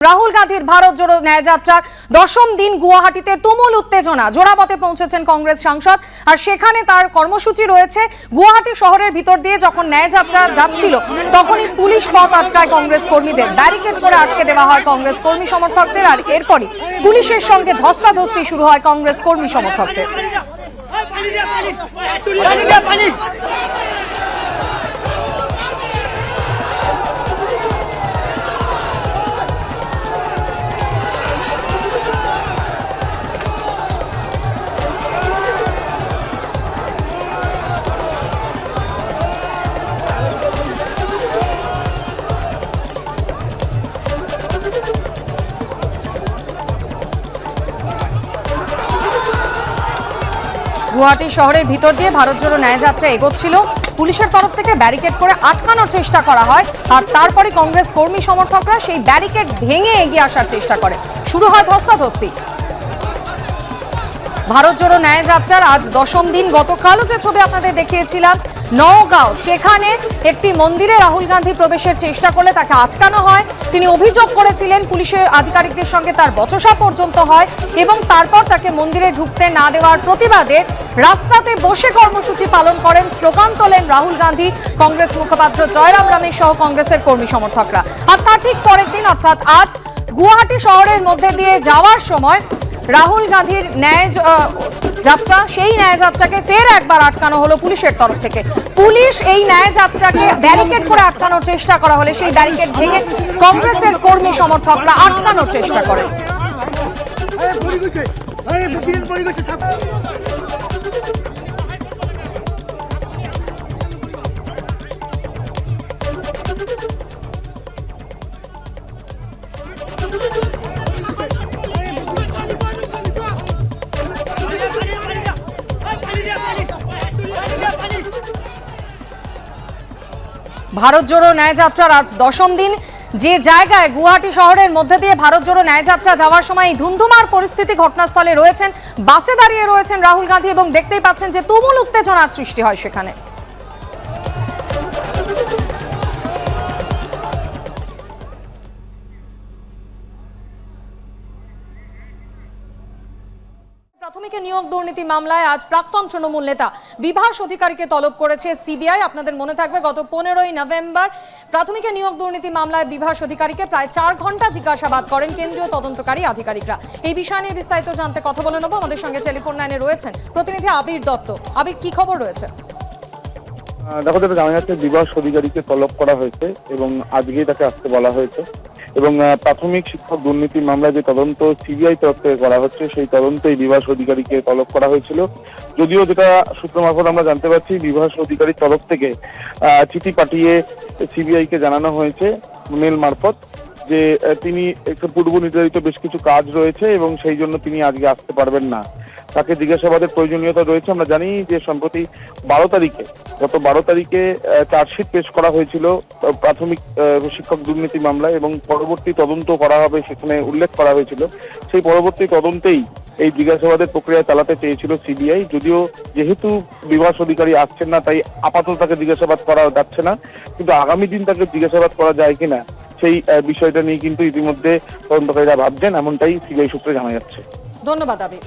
রাহুল গান্ধীর ভারত জোড়ো ন্যায়যাত্রার দশম দিন গুয়াহাটিতে তুমুল উত্তেজনা জোড়াবতে পৌঁছেছেন কংগ্রেস সাংসদ আর সেখানে তার কর্মসূচি রয়েছে গুয়াহাটি শহরের ভিতর দিয়ে যখন ন্যায়যাত্রা যাচ্ছিল তখনই পুলিশ পথ আটকায় কংগ্রেস কর্মীদের ব্যারিকেড করে আটকে দেওয়া হয় কংগ্রেস কর্মী সমর্থকদের আর এরপরই পুলিশের সঙ্গে ধস্তাধস্তি শুরু হয় কংগ্রেস কর্মী সমর্থকদের গুয়াহাটি শহরের ভিতর দিয়ে ভারত জোড়ো ন্যায়যাত্রা এগোচ্ছিল। পুলিশের তরফ থেকে ব্যারিকেড করে আটকানোর চেষ্টা করা হয়। আর তারপরে কংগ্রেস কর্মী সমর্থকরা সেই ব্যারিকেড ভেঙে এগিয়ে আসার চেষ্টা করে। শুরু হয় ধস্তাধস্তি। ভারত জোড়ো ন্যায়যাত্রার আজ দশম দিন। গতকালও যে ছবি আপনাদের দেখিয়েছিলাম, নওগাঁও। সেখানে একটি মন্দিরে রাহুল গান্ধী প্রবেশের চেষ্টা করলে তাকে আটকানো হয়। তিনি অভিযোগ করেছিলেন, পুলিশের আধিকারিকদের সঙ্গে তার বচসা পর্যন্ত হয় এবং তারপর তাকে মন্দিরে ঢুকতে না দেওয়ার প্রতিবাদে রাস্তাতে বসে কর্মসূচি পালন করেন, স্লোগান তোলেন রাহুল গান্ধী, কংগ্রেস মুখপাত্র জয়রাম রামেশ সহ কংগ্রেসের কর্মী সমর্থকরা। আর তার ঠিক পরের দিন, অর্থাৎ আজ গুয়াহাটি শহরের মধ্যে দিয়ে যাওয়ার সময় রাহুল গান্ধীর ন্যায় যাত্রা, সেই ন্যায় যাত্রাকে ফের একবার আটকানো হলো পুলিশের তরফ থেকে। পুলিশ এই ন্যায় যাত্রাকে ব্যারিকেড করে আটকানোর চেষ্টা করা হলে সেই ব্যারিকেড ভেঙে কংগ্রেসের কর্মী সমর্থকরা আটকানোর চেষ্টা করেন। ভারত জোড়ো ন্যায়যাত্রার আজ দশম দিন। যে জায়গায় গুয়াহাটি শহরের মধ্যে দিয়ে ভারত জোড়ো ন্যায়যাত্রা যাওয়ার সময় ধুমধুমার পরিস্থিতি ঘটনাস্থলে রয়েছেন, বাসে দাঁড়িয়ে রয়েছেন রাহুল গান্ধী এবং দেখতেই পাচ্ছেন যে তুমুল উত্তেজনার সৃষ্টি হয় সেখানে। প্রাথমিকে নিয়োগ দুর্নীতি মামলায় আজ প্রাক্তন তৃণমূল নেতা বিভাস অধিকারীকে তলব করেছে সিবিআই। আপনাদের মনে থাকবে, গত পনেরোই নভেম্বর প্রাথমিকে নিয়োগ দুর্নীতি মামলায় বিভাস অধিকারীকে প্রায় চার ঘণ্টা জিজ্ঞাসাবাদ করেন কেন্দ্রীয় তদন্তকারী আধিকারিকরা। এই বিষয় নিয়ে বিস্তারিত জানতে কথা বলে নেব। আমাদের সঙ্গে টেলিফোন লাইনে রয়েছেন প্রতিনিধি আবির দত্ত। আবির, কি খবর রয়েছে? দেখো যেটা জানা যাচ্ছে বিবাস অধিকারীকে তলব করা হয়েছে এবং আজকেই তাকে আসতে বলা হয়েছে। এবং প্রাথমিক শিক্ষক দুর্নীতি মামলায় যে তদন্ত সিবিআই তরফ থেকে করা হচ্ছে, সেই তদন্তেই বিভাস অধিকারীকে তলব করা হয়েছিল। যদিও যেটা সূত্র মারফত আমরা জানতে পারছি বিভাস অধিকারীর তরফ থেকে চিঠি পাঠিয়ে সিবিআই কে জানানো হয়েছে, মেল মারফত। যে তিনি একটু পূর্ব নির্ধারিত বেশ কিছু কাজ রয়েছে এবং সেই জন্য তিনি আজকে আসতে পারবেন না। তাকে জিজ্ঞাসাবাদের প্রয়োজনীয়তা রয়েছে। আমরা জানি যে, সম্প্রতি বারো তারিখে, গত বারো তারিখে চার্জশিট পেশ করা হয়েছিল প্রাথমিক শিক্ষক দুর্নীতি মামলায় এবং পরবর্তী তদন্ত করা হবে সেখানে উল্লেখ করা হয়েছিল। সেই পরবর্তী তদন্তেই এই জিজ্ঞাসাবাদের প্রক্রিয়া চালাতে চেয়েছিল সিবিআই। যদিও যেহেতু বিভাস অধিকারী আসছেন না, তাই আপাতত তাকে জিজ্ঞাসাবাদ করা যাচ্ছে না। কিন্তু আগামী দিন তাকে জিজ্ঞাসাবাদ করা যায় কিনা সেই বিষয়টা নিয়ে কিন্তু ইতিমধ্যে তদন্তকারীরা ভাবছেন এমনটাই সিবিআই সূত্রে জানা যাচ্ছে। ধন্যবাদ আবির।